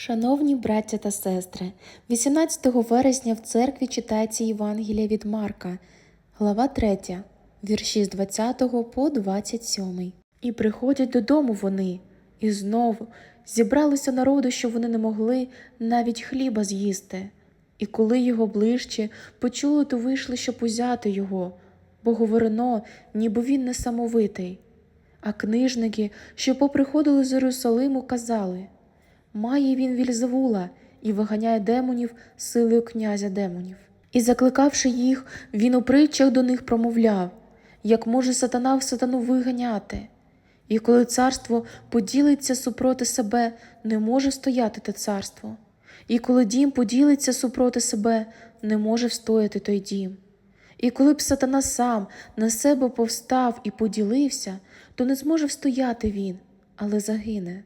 Шановні браття та сестри, 18 вересня в церкві читається Євангелія від Марка, глава 3, вірші з 20 по 27. І приходять додому вони, і знову зібралися народу, що вони не могли навіть хліба з'їсти. І коли його ближче почули, то вийшли, щоб узяти його, бо говорено, ніби він несамовитий. А книжники, що поприходили з Єрусалиму, казали Має він Вільзевула і виганяє демонів силою князя демонів. І, закликавши їх, він у притчах до них промовляв, як може сатана в сатану виганяти. І коли царство поділиться супроти себе, не може стояти те царство. І коли дім поділиться супроти себе, не може встояти той дім. І коли б сатана сам на себе повстав і поділився, то не зможе встояти він, але загине.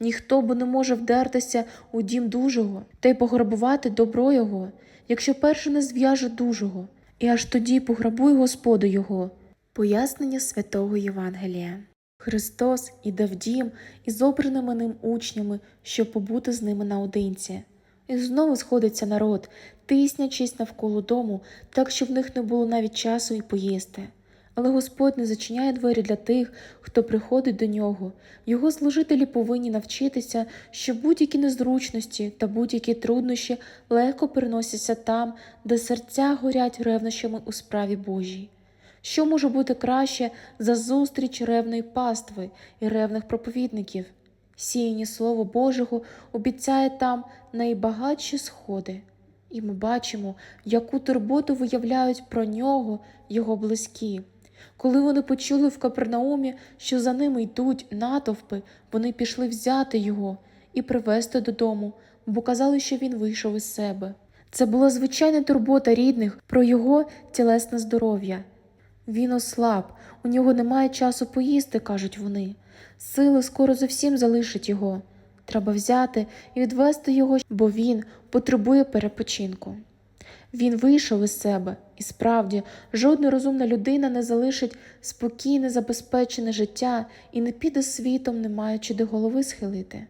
Ніхто бо не може вдертися у дім дужого та й пограбувати добро його, якщо перше не зв'яже дужого, і аж тоді пограбує Господу його. Пояснення святого Євангелія. Христос іде в дім із обраними ним учнями, щоб побути з ними наодинці. І знову сходиться народ, тиснячись навколо дому, так що в них не було навіть часу і поїсти. Але Господь не зачиняє двері для тих, хто приходить до нього. Його служителі повинні навчитися, що будь-які незручності та будь-які труднощі легко переносяться там, де серця горять ревнощами у справі Божій. Що може бути краще за зустріч ревної пастви і ревних проповідників? Сіяння Слово Божого обіцяє там найбагатші сходи, і ми бачимо, яку турботу виявляють про нього його близькі. Коли вони почули в Капернаумі, що за ними йдуть натовпи, вони пішли взяти його і привезти додому, бо казали, що він вийшов із себе. Це була звичайна турбота рідних про його тілесне здоров'я. Він ослаб, у нього немає часу поїсти, кажуть вони. Сили скоро зовсім залишать його. Треба взяти і відвести його, бо він потребує перепочинку. Він вийшов із себе, і справді, жодна розумна людина не залишить спокійне, забезпечене життя і не піде світом, не маючи до голови схилити.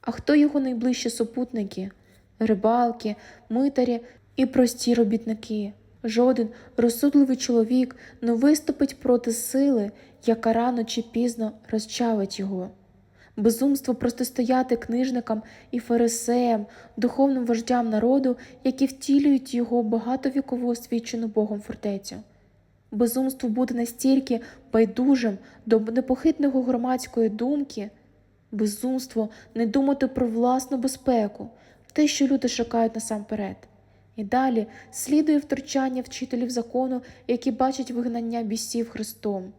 А хто його найближчі супутники? Рибалки, митарі і прості робітники. Жоден розсудливий чоловік не виступить проти сили, яка рано чи пізно розчавить його. Безумство протистояти книжникам і фарисеям, духовним вождям народу, які втілюють його багатовікову освічену Богом фортецю. Безумство бути настільки байдужим до непохитного громадської думки, безумство не думати про власну безпеку, те, що люди шукають насамперед. І далі слідує втручання вчителів закону, які бачать вигнання бісів Христом.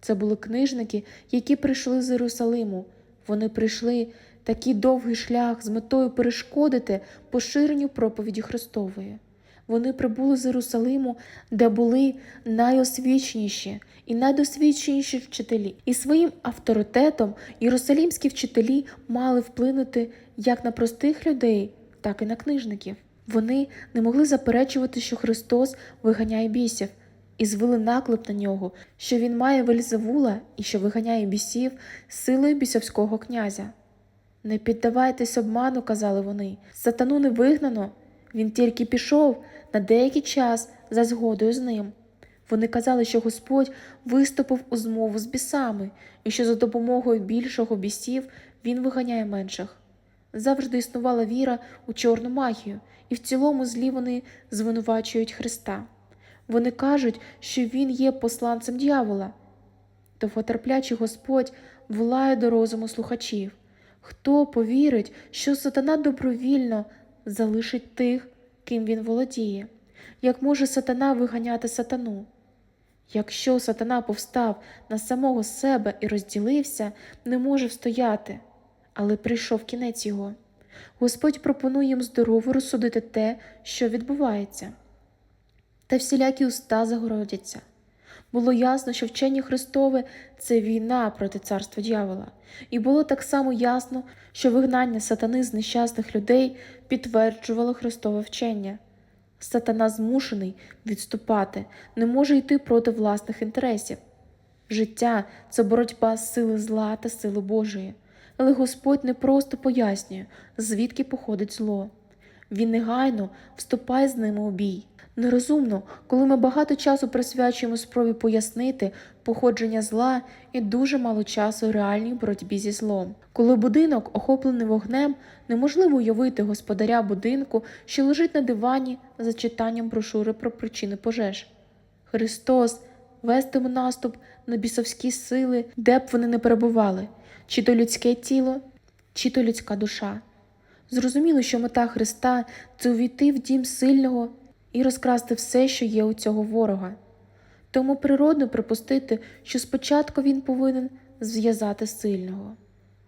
Це були книжники, які прийшли з Єрусалиму. Вони прийшли такий довгий шлях з метою перешкодити поширенню проповіді Христової. Вони прибули з Єрусалиму, де були найосвіченіші і найдосвідченіші вчителі, і своїм авторитетом єрусалімські вчителі мали вплинути як на простих людей, так і на книжників. Вони не могли заперечувати, що Христос виганяє бісів, і звели наклеп на нього, що він має Вельзевула і що виганяє бісів силою бісовського князя. Не піддавайтесь обману, казали вони, сатану не вигнано, він тільки пішов на деякий час за згодою з ним. Вони казали, що Господь виступив у змову з бісами, і що за допомогою більшого бісів він виганяє менших. Завжди існувала віра у чорну магію, і в цілому злі вони звинувачують Христа. Вони кажуть, що Він є посланцем дьявола. Довготерплячий Господь волає до розуму слухачів. Хто повірить, що сатана добровільно залишить тих, ким він володіє? Як може сатана виганяти сатану? Якщо сатана повстав на самого себе і розділився, не може встояти, але прийшов кінець його. Господь пропонує їм здорово розсудити те, що відбувається. Та всілякі уста загородяться. Було ясно, що вчення Христове це війна проти царства дьявола, і було так само ясно, що вигнання сатани з нещасних людей підтверджувало Христове вчення. Сатана змушений відступати, не може йти проти власних інтересів. Життя це боротьба сили зла та сили Божої. але Господь не просто пояснює, звідки походить зло. Він негайно вступає з ними у бій. Нерозумно, коли ми багато часу присвячуємо спробі пояснити походження зла і дуже мало часу реальній боротьбі зі злом. Коли будинок охоплений вогнем, неможливо уявити господаря будинку, що лежить на дивані за читанням брошури про причини пожеж. Христос вестиме наступ на бісовські сили, де б вони не перебували, чи то людське тіло, чи то людська душа. Зрозуміло, що мета Христа це увійти в дім сильного і розкрасти все, що є у цього ворога. Тому природно припустити, що спочатку він повинен зв'язати сильного.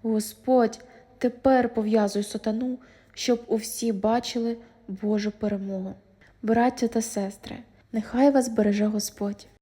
Господь тепер пов'язуй сатану, щоб усі бачили Божу перемогу. Браття та сестри, нехай вас береже Господь.